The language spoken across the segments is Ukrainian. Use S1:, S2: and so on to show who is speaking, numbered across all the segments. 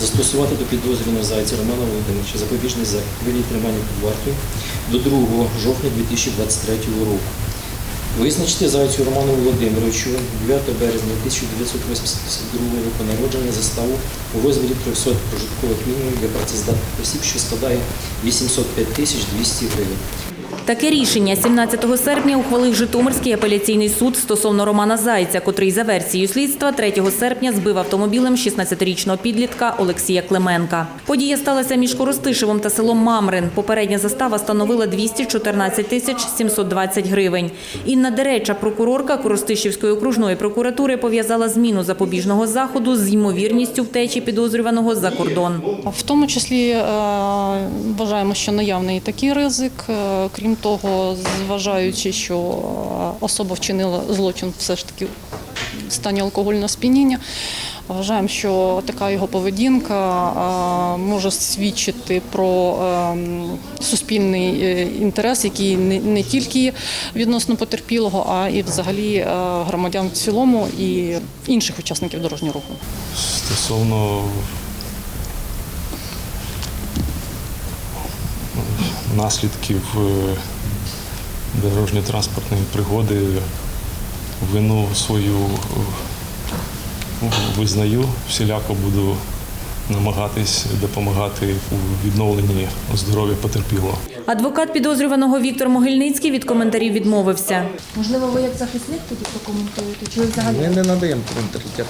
S1: застосувати до підозрюваного зайця Романа Володимировича запобіжний захід тримання під вартою до 2 жовтня 2023 року. Визначити зайцю Роману Володимировичу 9 березня 1982 року народження заставу у розмірі 300 прожиткових мінімумів для працездатних осіб, що складає 805 тисяч 200 гривень.
S2: Таке рішення 17 серпня ухвалив Житомирський апеляційний суд стосовно Романа Зайця, котрий за версією слідства 3 серпня збив автомобілем 16-річного підлітка Олексія Клименка. Подія сталася між Коростишевом та селом Мамрин. Попередня застава становила 214 тисяч 720 гривень. Інна Дереча, прокурорка Коростишівської окружної прокуратури, пов'язала зміну запобіжного заходу з ймовірністю втечі підозрюваного за кордон.
S3: В тому числі е, вважаємо, що наявний такий ризик. Е, Того, зважаючи, що особа вчинила злочин все ж таки в стані алкогольного сп'яніння, вважаємо, що така його поведінка може свідчити про е, суспільний е, інтерес, який не- не тільки відносно потерпілого, а і взагалі е, громадян в цілому і інших учасників дорожнього руху.
S4: Стосовно наслідків е, дорожньо-транспортної пригоди вину свою е, визнаю, всіляко буду намагатись допомагати у відновленні здоров'я потерпілого.
S2: Адвокат підозрюваного Віктор Могильницький від коментарів відмовився.
S5: Можливо, ви як захисник тоді прокоментуєте? Чи ви взагалі
S6: Ми не надаємо коментарів.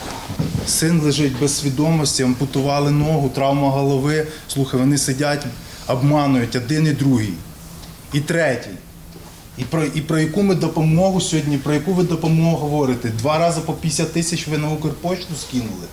S7: Син лежить без свідомості, ампутували ногу, травма голови. Слухай, вони сидять, обманують один і другий, і третій. І про, і про яку ми допомогу сьогодні, про яку ви допомогу говорите? Два рази по 50 тисяч ви на Укрпошту скинули?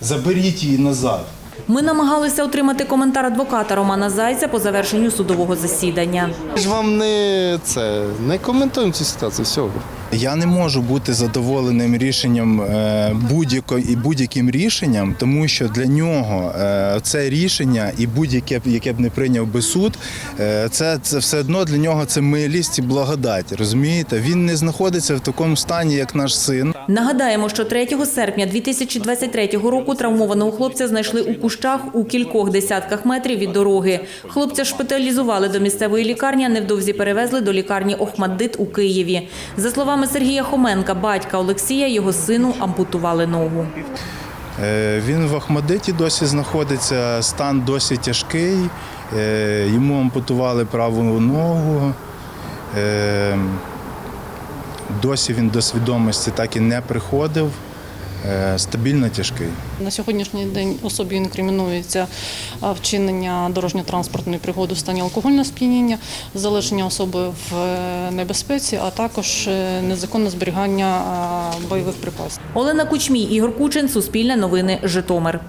S7: Заберіть її назад.
S2: Ми намагалися отримати коментар адвоката Романа Зайця по завершенню судового засідання.
S6: Ми ж вам не це не коментуємо цю ситуацію. Всього.
S7: Я не можу бути задоволеним рішенням е, будь-яко- і будь-яким рішенням, тому що для нього е, це рішення і будь-яке, яке б не прийняв би суд, е, це, це все одно для нього це милість і благодать. Розумієте? Він не знаходиться в такому стані, як наш син.
S2: Нагадаємо, що 3 серпня 2023 року травмованого хлопця знайшли у кущах у кількох десятках метрів від дороги. Хлопця шпиталізували до місцевої лікарні, а невдовзі перевезли до лікарні Охмаддит у Києві. За словами Сергія Хоменка, батька Олексія, його сину ампутували ногу.
S7: Е, Він в Ахмадиті досі знаходиться, стан досі тяжкий. Е, Йому ампутували праву ногу. Е, Досі він до свідомості так і не приходив. Е, Стабільно тяжкий.
S3: На сьогоднішній день особі інкримінується вчинення дорожньо-транспортної пригоди в стані алкогольного сп'яніння, залишення особи в е, небезпеці, а також е, незаконне зберігання бойових припасів.
S2: Олена Кучмій, Ігор Кучин, Суспільне новини, Житомир.